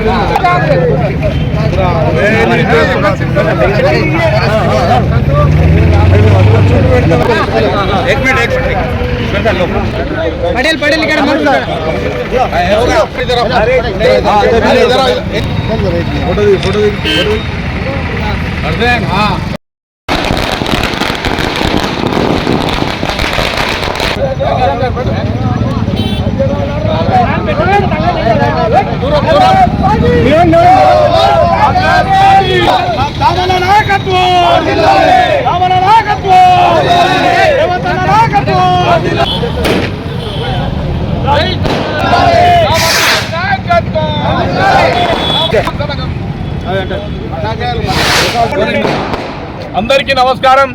एक मिनट एक मिनट पटेल पटेल इकडे फोटो फोटो अर्धे हा Thank you. అందరికీ నమస్కారం.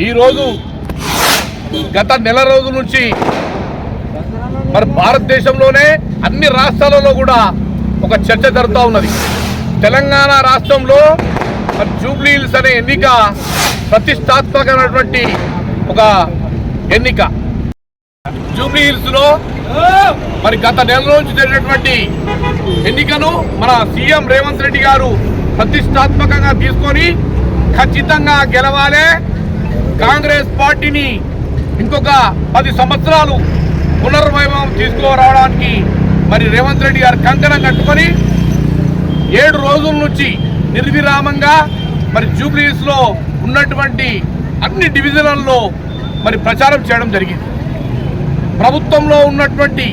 ఈరోజు గత నెల రోజుల నుంచి మరి భారతదేశంలోనే అన్ని రాష్ట్రాలలో కూడా ఒక చర్చ జరుగుతూ ఉన్నది. తెలంగాణ రాష్ట్రంలో మరి జూబ్లీ హిల్స్ అనే ఎన్నిక ప్రతిష్టాత్మకమైనటువంటి ఒక ఎన్నిక. జూబ్లీ హిల్స్లో మరి గత నెల నుంచి జరిగినటువంటి ఎన్నికను మన సీఎం రేవంత్ రెడ్డి గారు ప్రతిష్టాత్మకంగా తీసుకొని ఖచ్చితంగా గెలవాలే. కాంగ్రెస్ పార్టీని ఇంకొక పది సంవత్సరాలు పునర్వైభవం తీసుకురావడానికి మరి రేవంత్ రెడ్డి గారు కంకణం కట్టుకొని ఏడు రోజుల నుంచి నిర్విరామంగా మరి జూబ్లీస్లో ఉన్నటువంటి అన్ని డివిజన్లలో మరి ప్రచారం చేయడం జరిగింది. ప్రభుత్వంలో ఉన్నటువంటి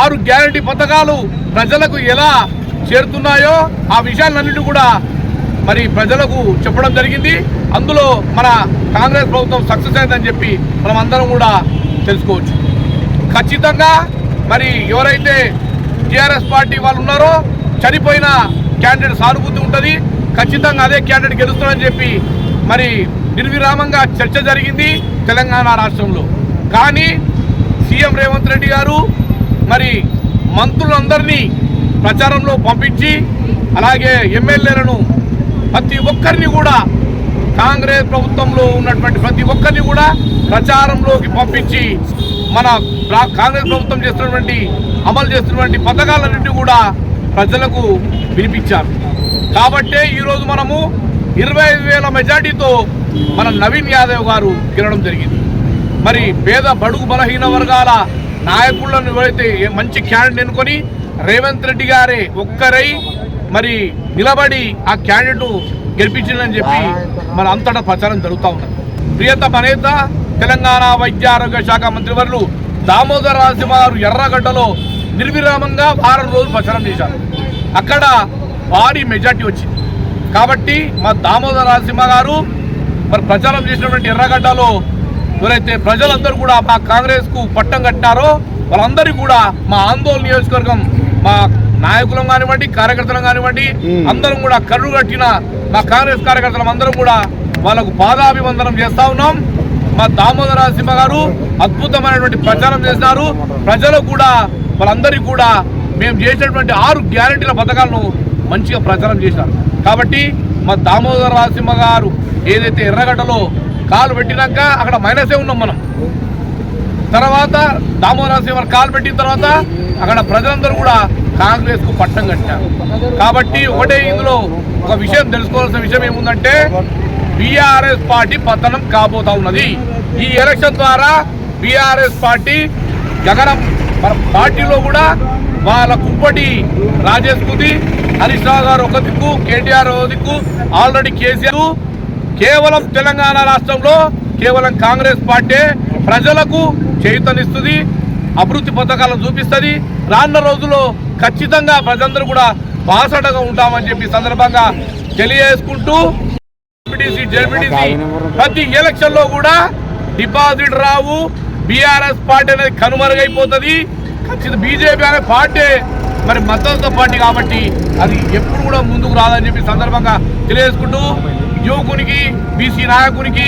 ఆరు గ్యారంటీ పథకాలు ప్రజలకు ఎలా చేరుతున్నాయో ఆ విషయాలన్నిటి కూడా మరి ప్రజలకు చెప్పడం జరిగింది. అందులో మన కాంగ్రెస్ ప్రభుత్వం సక్సెస్ అయిందని చెప్పి మనం అందరం కూడా తెలుసుకోవచ్చు. ఖచ్చితంగా మరి ఎవరైతే టీఆర్ఎస్ పార్టీ వాళ్ళు ఉన్నారో చనిపోయిన క్యాండిడేట్ సానుభూతి ఉంటుంది. ఖచ్చితంగా అదే క్యాండిడేట్ గెలుస్తాడని చెప్పి మరి నిర్విరామంగా చర్చ జరిగింది తెలంగాణ రాష్ట్రంలో. కానీ సీఎం రేవంత్ రెడ్డి గారు మరి మంత్రులందరినీ ప్రచారంలో పంపించి అలాగే ఎమ్మెల్యేలను ప్రతి ఒక్కరిని కూడా కాంగ్రెస్ ప్రభుత్వంలో ఉన్నటువంటి ప్రతి ఒక్కరిని కూడా ప్రచారంలోకి పంపించి మన కాంగ్రెస్ ప్రభుత్వం చేస్తున్నటువంటి అమలు చేస్తున్నటువంటి పథకాలన్నింటినీ కూడా ప్రజలకు వినిపించారు. కాబట్టే ఈరోజు మనము ఇరవై ఐదు వేల మెజార్టీతో మన నవీన్ యాదవ్ గారు గెలవడం జరిగింది. మరి పేద బడుగు బలహీన వర్గాల నాయకులను ఎవరైతే మంచి క్యాండిడేట్ ఎన్నుకొని రేవంత్ రెడ్డి గారే ఒక్కరై మరి నిలబడి ఆ క్యాండిడేట్ గెలిపించిందని చెప్పి మన అంతటా ప్రచారం జరుగుతూ ఉన్నది. ప్రియతమ నేత తెలంగాణ వైద్య ఆరోగ్య శాఖ మంత్రివర్యులు దామోదర గారు ఎర్రగడ్డలో నిర్విరామంగా వారం రోజులు ప్రచారం చేశారు. అక్కడ భారీ మెజార్టీ వచ్చింది. కాబట్టి మా దామోదర నరసింహ గారు మరి ప్రచారం చేసినటువంటి ఎర్రగడ్డలో ఎవరైతే ప్రజలందరూ కూడా మా కాంగ్రెస్కు పట్టం కట్టారో వాళ్ళందరికీ కూడా మా ఆందోళన నియోజకవర్గం మా నాయకులం కానివ్వండి కార్యకర్తలం కానివ్వండి అందరం కూడా కరువు కట్టిన మా కాంగ్రెస్ కార్యకర్తలం అందరం కూడా వాళ్ళకు పాదాభివందనం చేస్తా ఉన్నాం. మా దామోదర సింహ గారు అద్భుతమైనటువంటి ప్రచారం చేసినారు. ప్రజలు కూడా వాళ్ళందరికీ కూడా మేము చేసినటువంటి ఆరు గ్యారంటీల పథకాలను మంచిగా ప్రచారం చేశారు కాబట్టి మా దామోదర రాజసింహ గారు ఏదైతే ఎర్రగడ్డలో కాలు పెట్టినాక అక్కడ మైనసే ఉన్నాం మనం. తర్వాత దామోదర నరసింహ కాలు పెట్టిన తర్వాత అక్కడ ప్రజలందరూ కూడా కాంగ్రెస్కు పట్టం కట్టారు కాబట్టి ఒకటే ఇందులో ఒక విషయం తెలుసుకోవాల్సిన విషయం ఏముందంటే బీఆర్ఎస్ పార్టీ పతనం కాబోతా ఉన్నది. ఈ ఎలక్షన్ ద్వారా బీఆర్ఎస్ పార్టీ జగన్ పార్టీలో కూడా వాళ్ళ కుంపటి రాజేష్ కుది హరీష్ రావు గారు ఒక దిక్కు కేటీఆర్ ఒక దిక్కు ఆల్రెడీ కేసీఆర్ కేవలం తెలంగాణ రాష్ట్రంలో కేవలం కాంగ్రెస్ పార్టీ ప్రజలకు చైతన్యస్తుంది అభివృద్ధి పథకాలను చూపిస్తుంది. రాన్న రోజుల్లో ఖచ్చితంగా ప్రజలందరూ కూడా బాసటగా ఉంటామని చెప్పి సందర్భంగా తెలియజేసుకుంటూ ఎంపీటీసీ జెడ్పీటీసీ ప్రతి ఎలక్షన్లో కూడా డిపాజిట్ రావు బీఆర్ఎస్ పార్టీ అనేది కనుమరుగైపోతుంది. ఖచ్చితంగా బీజేపీ అనే పార్టీ మరి మద్దతు పార్టీ కాబట్టి అది ఎప్పుడు కూడా ముందుకు రాదని చెప్పి సందర్భంగా తెలియజేసుకుంటూ యువకునికి బీసీ నాయకునికి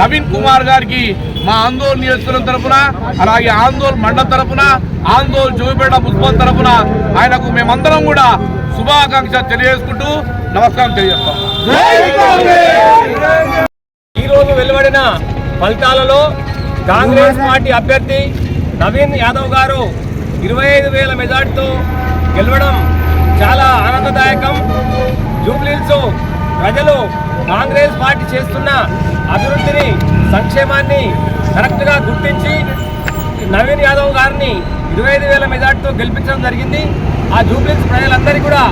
నవీన్ కుమార్ గారికి మా ఆందోళన నియోజకవర్గం తరపున అలాగే ఆందోళన మండల తరపున ఆందోళన జోగిపేట మున్సిపల్ తరపున ఆయనకు మేమందరం కూడా శుభాకాంక్ష తెలియజేసుకుంటూ నమస్కారం తెలియజేస్తాం. ఈ రోజు వెలువడిన ఫలితాలలో కాంగ్రెస్ పార్టీ అభ్యర్థి నవీన్ యాదవ్ గారు ఇరవై ఐదు వేల మెజార్టీతో గెలవడం చాలా ఆనందదాయకం. జూబ్లీహిల్స్ ప్రజలు కాంగ్రెస్ పార్టీ చేస్తున్న అభివృద్ధిని సంక్షేమాన్ని కరెక్ట్గా గుర్తించి నవీన్ యాదవ్ గారిని ఇరవై ఐదు వేల మెజార్టీతో గెలిపించడం జరిగింది. ఆ జూబ్లీస్ ప్రజలందరికీ కూడా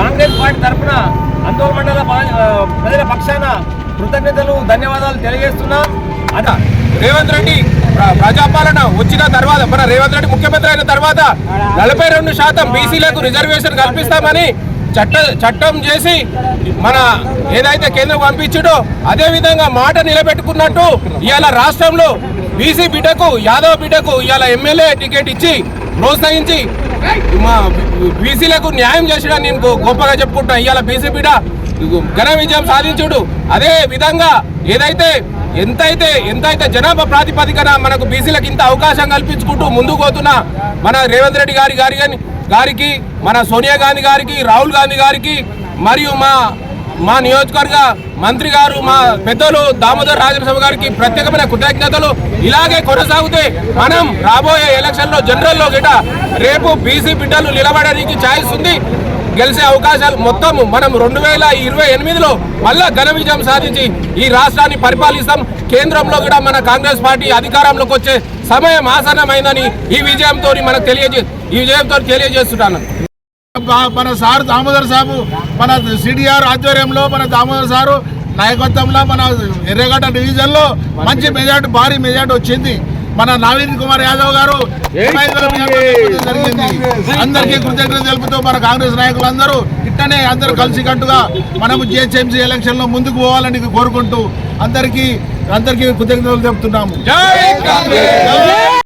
కాంగ్రెస్ పార్టీ తరఫున ఆందోళన మండల ప్రజల పక్షాన కృతజ్ఞతలు ధన్యవాదాలు తెలియజేస్తున్నాం. అట రేవంత్ రెడ్డి ప్ర- ప్రజాపాలన వచ్చిన తర్వాత మన రేవంత్ రెడ్డి ముఖ్యమంత్రి అయిన తర్వాత నలభై రెండు శాతం బీసీలకు రిజర్వేషన్ కల్పిస్తామని చట్ట చట్టం చేసి మన ఏదైతే కేంద్రం పంపించాడో అదే విధంగా మాట నిలబెట్టుకున్నట్టు ఇవాళ రాష్ట్రంలో బీసీ బిడ్డకు యాదవ్ బిడ్డకు ఇవాళ ఎమ్మెల్యే టికెట్ ఇచ్చి ప్రోత్సహించి మా బీసీలకు న్యాయం చేసినా నేను గొప్పగా చెప్పుకుంటా ఇవాళ బీసీ బిడ్డ ఘన విజయం సాధించుడు. అదే విధంగా ఏదైతే ఎంతైతే ఎంతైతే జనాభా ప్రాతిపదికన మనకు బీసీలకు ఇంత అవకాశం కల్పించుకుంటూ ముందుకు పోతున్న మన రేవంత్ రెడ్డి గారి గారి గారికి మన సోనియా గాంధీ గారికి రాహుల్ గాంధీ గారికి మరియు మా మా నియోజకవర్గ మంత్రి గారు మా పెద్దలు దామోదర్ రాజనరసింహ గారికి ప్రత్యేకమైన కృతజ్ఞతలు. ఇలాగే కొనసాగితే మనం రాబోయే ఎలక్షన్లో జనరల్లో గిట రేపు బీసీ బిడ్డలు నిలబడడానికి ఛాయిస్ ఉంది. గెలిచే అవకాశాలు మొత్తం మనం రెండు వేల ఇరవై ఎనిమిదిలో మళ్ళా ఘన విజయం సాధించి ఈ రాష్ట్రాన్ని పరిపాలిస్తాం. కేంద్రంలో కూడా మన కాంగ్రెస్ పార్టీ అధికారంలోకి వచ్చే సమయం ఆసన్నమైందని ఈ విజయంతో మనకు తెలియజే ఈ విజయంతో తెలియజేస్తున్నాను. మన సారు దామోదర్ సాబు మన సిడిఆర్ ఆధ్వర్యంలో మన దామోదర్ సారు నాయకత్వంలో మన ఎర్రగడ్డ డివిజన్లో మంచి మెజార్టీ భారీ మెజార్టీ వచ్చింది. మన నవీన్ కుమార్ యాదవ్ గారు అందరికీ కృతజ్ఞత తెలుపుతూ మన కాంగ్రెస్ నాయకులందరూ ఇట్టనే అందరూ కలిసికట్టుగా మనము జిహెచ్ఎంసీ ఎలక్షన్లో ముందుకు పోవాలని కోరుకుంటూ అందరికీ అందరికీ కృతజ్ఞతలు కాంగ్రెస్.